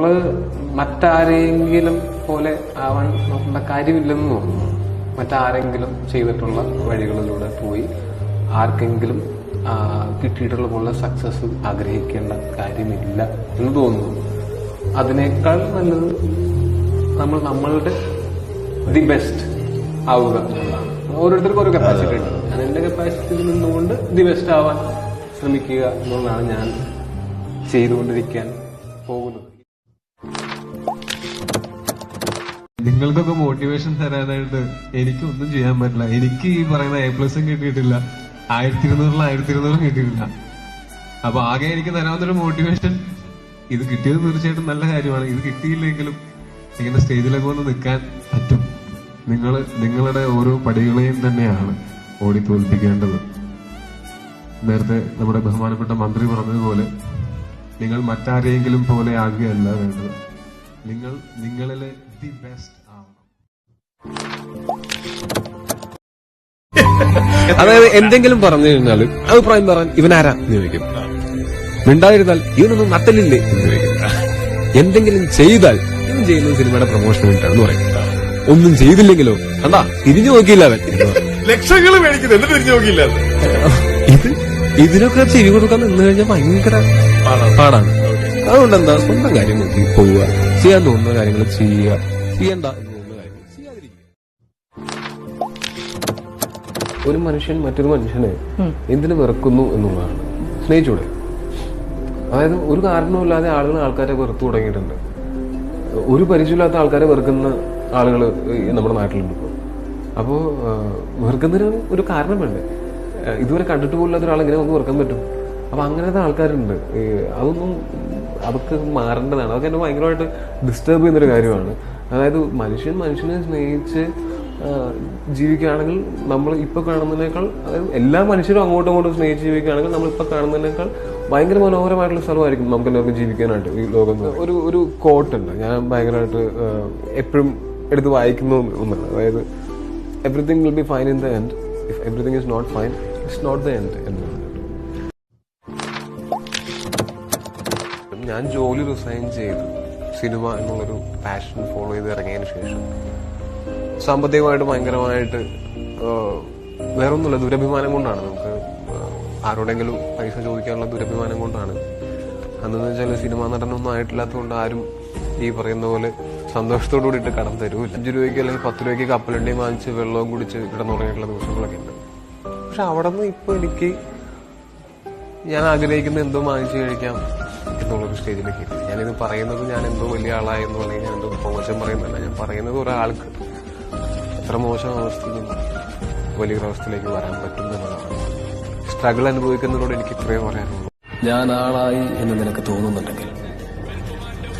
നമ്മൾ മറ്റാരെങ്കിലും പോലെ ആവാൻ നോക്കേണ്ട കാര്യമില്ലെന്ന് തോന്നുന്നു. മറ്റാരെങ്കിലും ചെയ്തിട്ടുള്ള വഴികളിലൂടെ പോയി ആർക്കെങ്കിലും കിട്ടിയിട്ടുള്ള പോലെ സക്സസ് ആഗ്രഹിക്കേണ്ട കാര്യമില്ല എന്ന് തോന്നുന്നു. അതിനേക്കാൾ നല്ലത് നമ്മൾ നമ്മളുടെ ദി ബെസ്റ്റ് ആവുക എന്നുള്ളതാണ്. ഓരോരുത്തർക്കും ഓരോ കപ്പാസിറ്റി ഉണ്ട്. ഞാൻ എന്റെ കപ്പാസിറ്റിയിൽ നിന്നുകൊണ്ട് ദി ബെസ്റ്റ് ആവാൻ ശ്രമിക്കുക എന്നുള്ളതാണ് ഞാൻ ചെയ്തുകൊണ്ടിരിക്കാൻ പോകുന്നത്. നിങ്ങൾക്കൊക്കെ മോട്ടിവേഷൻ തരാനായിട്ട് എനിക്കൊന്നും ചെയ്യാൻ പറ്റില്ല. എനിക്ക് ഈ പറയുന്ന എ പ്ലസും കിട്ടിയിട്ടില്ല. ആയിരത്തി ഇരുന്നൂറിലും ആയിരത്തി ഇരുന്നൂറും കിട്ടിയിട്ടില്ല. അപ്പൊ ആകെ എനിക്ക് തരാവുന്നൊരു മോട്ടിവേഷൻ ഇത് കിട്ടിയത് തീർച്ചയായിട്ടും നല്ല കാര്യമാണ്. ഇത് കിട്ടിയില്ലെങ്കിലും ഇങ്ങനെ സ്റ്റേജിലൊക്കെ വന്ന് നിൽക്കാൻ പറ്റും. നിങ്ങൾ നിങ്ങളുടെ ഓരോ പടികളെയും തന്നെയാണ് ഓടി തോൽപ്പിക്കേണ്ടത് നേരത്തെ നമ്മുടെ ബഹുമാനപ്പെട്ട മന്ത്രി പറഞ്ഞതുപോലെ നിങ്ങൾ മറ്റാരെയെങ്കിലും പോലെ ആകുകയല്ല വേണ്ടത്. നിങ്ങൾ നിങ്ങളിലെ ദി ബെസ്റ്റ് ആവണം അതായത് എന്തെങ്കിലും പറഞ്ഞു കഴിഞ്ഞാൽ അഭിപ്രായം പറയാൻ ഇവനാരാ എന്ന് ചോദിക്കും. മിണ്ടാതിരുന്നാൽ ഇവനൊന്നും നട്ടലില്ലേ എന്ന് ചോദിക്കും. എന്തെങ്കിലും ചെയ്താൽ ഇവൻ ചെയ്യുന്ന സിനിമയുടെ പ്രൊമോഷൻ വേണ്ടിയിട്ടാണെന്ന് പറയും. ഒന്നും ചെയ്തില്ലെങ്കിലോ? അതാ തിരിഞ്ഞു നോക്കിയില്ല അവൻ. ലക്ഷങ്ങൾ മേടിക്കുന്നത് എന്നിട്ട് തിരിഞ്ഞു നോക്കിയില്ല ഇത് ഇതിനൊക്കെ ചെവി കൊടുക്കാൻ നിന്ന് കഴിഞ്ഞാൽ ഭയങ്കര പാടാണ്. അതുകൊണ്ട് എന്താ സ്വന്തം കാര്യം നോക്കി പോവുക. ചെയ്യാൻ തോന്നുന്ന കാര്യങ്ങൾ ചെയ്യുക. ചെയ്യണ്ട എന്ന് തോന്നുന്ന കാര്യങ്ങൾ ചെയ്യാതിരിക്കുക ഒരു മനുഷ്യൻ മറ്റൊരു മനുഷ്യനെ എന്തിനു വെറുക്കുന്നു എന്നുള്ളതാണ്. സ്നേഹിച്ചൂടെ? അതായത് ഒരു കാരണവുമില്ലാതെ ആളുകൾ ആൾക്കാരെ വെറുത്തു തുടങ്ങിയിട്ടുണ്ട്. ഒരു പരിചയമില്ലാത്ത ആൾക്കാരെ വെറുക്കുന്ന ആളുകൾ നമ്മുടെ നാട്ടിലുണ്ട് ഇപ്പോൾ അപ്പോൾ വെറുക്കുന്നതിന് ഒരു കാരണം വേണ്ടേ ഇതുവരെ കണ്ടിട്ട് പോലില്ലാത്ത ഒരാൾ എങ്ങനെ നമുക്ക് വെറുക്കാൻ പറ്റും? അപ്പൊ അങ്ങനത്തെ ആൾക്കാരുണ്ട്. അതൊന്നും അതൊക്കെ മാറേണ്ടതാണ്. അതൊക്കെ എന്നെ ഭയങ്കരമായിട്ട് ഡിസ്റ്റർബ് ചെയ്യുന്നൊരു കാര്യമാണ്. അതായത് മനുഷ്യൻ മനുഷ്യനെ സ്നേഹിച്ച് ജീവിക്കുകയാണെങ്കിൽ നമ്മൾ ഇപ്പോൾ കാണുന്നതിനേക്കാൾ അതായത് എല്ലാ മനുഷ്യരും അങ്ങോട്ടും ഇങ്ങോട്ടും സ്നേഹിച്ച് ജീവിക്കുകയാണെങ്കിൽ നമ്മൾ ഇപ്പോൾ കാണുന്നതിനേക്കാൾ ഭയങ്കര മനോഹരമായിട്ടുള്ള സ്ഥലമായിരിക്കും നമുക്ക് എല്ലാവർക്കും ജീവിക്കാനായിട്ട് ഈ ലോകം ഒരു ഒരു കോട്ടുണ്ട് ഞാൻ ഭയങ്കരമായിട്ട് എപ്പോഴും എടുത്ത് വായിക്കുന്ന ഒന്നാണ് അതായത് everything will be fine in the end if everything is not fine it's not the end എന്ന് പറഞ്ഞിട്ട്. ഞാൻ ജോലി റിസൈൻ ചെയ്തു. സിനിമ എന്നുള്ളൊരു പാഷൻ ഫോളോ ചെയ്ത് ഇറങ്ങിയതിന് ശേഷം സാമ്പത്തികമായിട്ട് ഭയങ്കരമായിട്ട് വേറൊന്നുമില്ല ദുരഭിമാനം കൊണ്ടാണ്. നമുക്ക് ആരോടെങ്കിലും പൈസ ചോദിക്കാനുള്ള ദുരഭിമാനം കൊണ്ടാണ്. അന്നെന്ന് വെച്ചാൽ സിനിമാ നടനൊന്നും ആയിട്ടില്ലാത്തതുകൊണ്ട് ആരും ഈ പറയുന്ന പോലെ സന്തോഷത്തോടു കൂടിയിട്ട് കടം തരൂല്ല. അഞ്ച് രൂപയ്ക്ക് അല്ലെങ്കിൽ പത്ത് രൂപയ്ക്ക് കപ്പലണ്ടി വാങ്ങിച്ച് വെള്ളവും കുടിച്ച് കിടന്നുറങ്ങിയിട്ടുള്ള ദിവസങ്ങളൊക്കെ ഉണ്ട് പക്ഷെ അവിടെ നിന്ന് ഇപ്പൊ എനിക്ക് ഞാൻ ആഗ്രഹിക്കുന്ന എന്തോ വാങ്ങിച്ചു കഴിക്കാം. എന്നുള്ളൊരു സ്റ്റേജിലേക്ക് എത്തി. ഞാനിത് പറയുന്നത് ഞാൻ എന്തോ വലിയ ആളായെന്നോ അല്ലെങ്കിൽ ഞാൻ എന്തോ മോശം പറയുന്നല്ല ഞാൻ പറയുന്നത് ഒരാൾക്ക് എത്ര മോശം അവസ്ഥയിൽ വലിയൊരു അവസ്ഥയിലേക്ക് വരാൻ പറ്റും എന്നുള്ളതാണ് സ്ട്രഗിൾ അനുഭവിക്കുന്നതിനോട് എനിക്ക് ഇത്രയും പറയാനുള്ളൂ. ഞാൻ ആളായി എന്ന് നിനക്ക് തോന്നുന്നുണ്ടെങ്കിൽ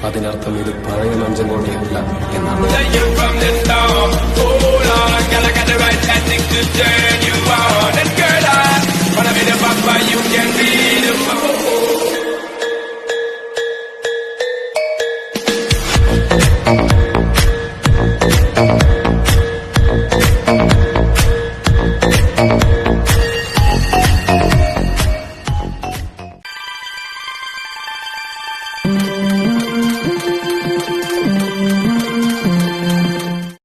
അതിനർത്ഥം ഇത് പഴയ നഞ്ചങ്കോടിയല്ല എന്നാണ്.